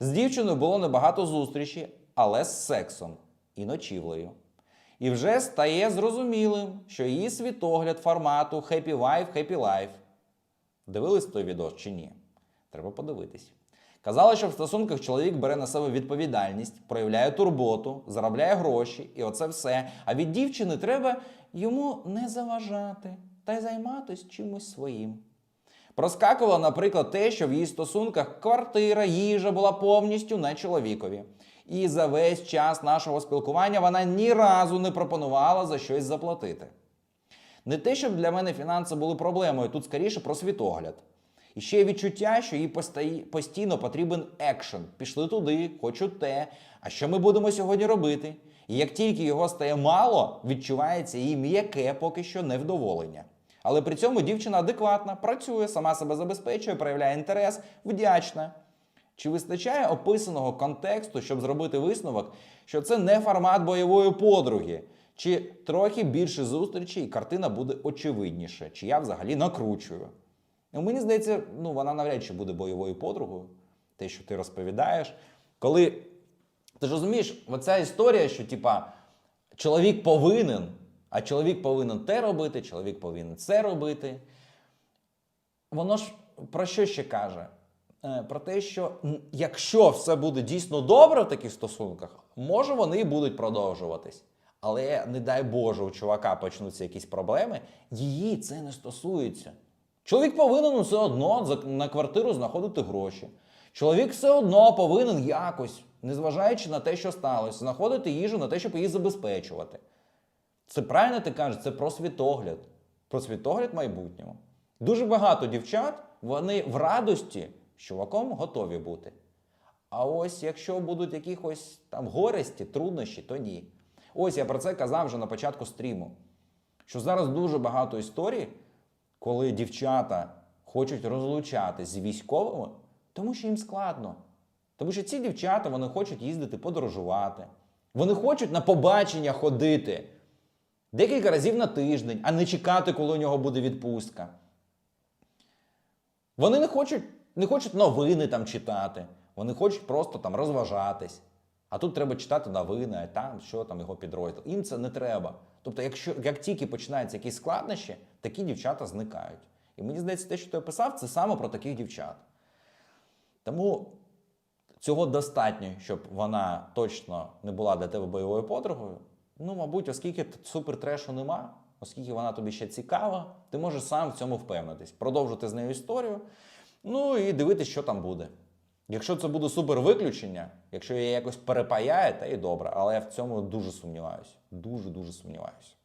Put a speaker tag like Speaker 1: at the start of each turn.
Speaker 1: З дівчиною було небагато зустрічі, але з сексом і ночівлею. І вже стає зрозумілим, що її світогляд формату Happy Wife, Happy Life. Дивились той відео чи ні? Треба подивитись. Казали, що в стосунках чоловік бере на себе відповідальність, проявляє турботу, заробляє гроші, і оце все. А від дівчини треба йому не заважати та й займатися чимось своїм. Проскакувало, наприклад, те, що в її стосунках квартира, їжа була повністю на чоловікові. І за весь час нашого спілкування вона ні разу не пропонувала за щось заплатити. Не те, щоб для мене фінанси були проблемою, тут скоріше про світогляд. І ще відчуття, що їй постійно потрібен екшен. Пішли туди, хочу те. А що ми будемо сьогодні робити? І як тільки його стає мало, відчувається її м'яке поки що невдоволення. Але при цьому дівчина адекватна, працює, сама себе забезпечує, проявляє інтерес, вдячна. Чи вистачає описаного контексту, щоб зробити висновок, що це не формат бойової подруги? Чи трохи більше зустрічей, і картина буде очевидніше, чи я взагалі накручую? Ну, мені здається, ну вона навряд чи буде бойовою подругою, те, що ти розповідаєш. Коли ти ж розумієш, оця історія, що типа чоловік повинен, а чоловік повинен те робити, чоловік повинен це робити. Воно ж про що ще каже? Е, Про те, що якщо все буде дійсно добре в таких стосунках, може вони і будуть продовжуватись. Але не дай Боже, у чувака почнуться якісь проблеми, її це не стосується. Чоловік повинен все одно на квартиру знаходити гроші. Чоловік все одно повинен якось, незважаючи на те, що сталося, знаходити їжу на те, щоб її забезпечувати. Це правильно ти кажеш, це про світогляд, про світогляд майбутнього. Дуже багато дівчат, вони в радості з чуваком готові бути. А ось якщо будуть якихось там горесті, труднощі, то ні. Ось я про це казав вже на початку стріму. Що зараз дуже багато історій, коли дівчата хочуть розлучатись з військовими, тому що їм складно. Тому що ці дівчата вони хочуть їздити подорожувати. Вони хочуть на побачення ходити декілька разів на тиждень, а не чекати, коли у нього буде відпустка. Вони не хочуть, не хочуть новини там читати, вони хочуть просто там розважатись. А тут треба читати новини, а там що там його підрозділ. Їм це не треба. Тобто, якщо як тільки починаються якісь складнощі, такі дівчата зникають. І мені здається, те, що ти описав, це саме про таких дівчат. Тому цього достатньо, щоб вона точно не була для тебе бойовою подругою. Ну, мабуть, оскільки супертрешу супер трешу нема, оскільки вона тобі ще цікава, ти можеш сам в цьому впевнитись, продовжити з нею історію, ну і дивитися, що там буде. Якщо це буде супер виключення, якщо її якось перепаяє, та і добре, але я в цьому дуже сумніваюся. Дуже дуже сумніваюся.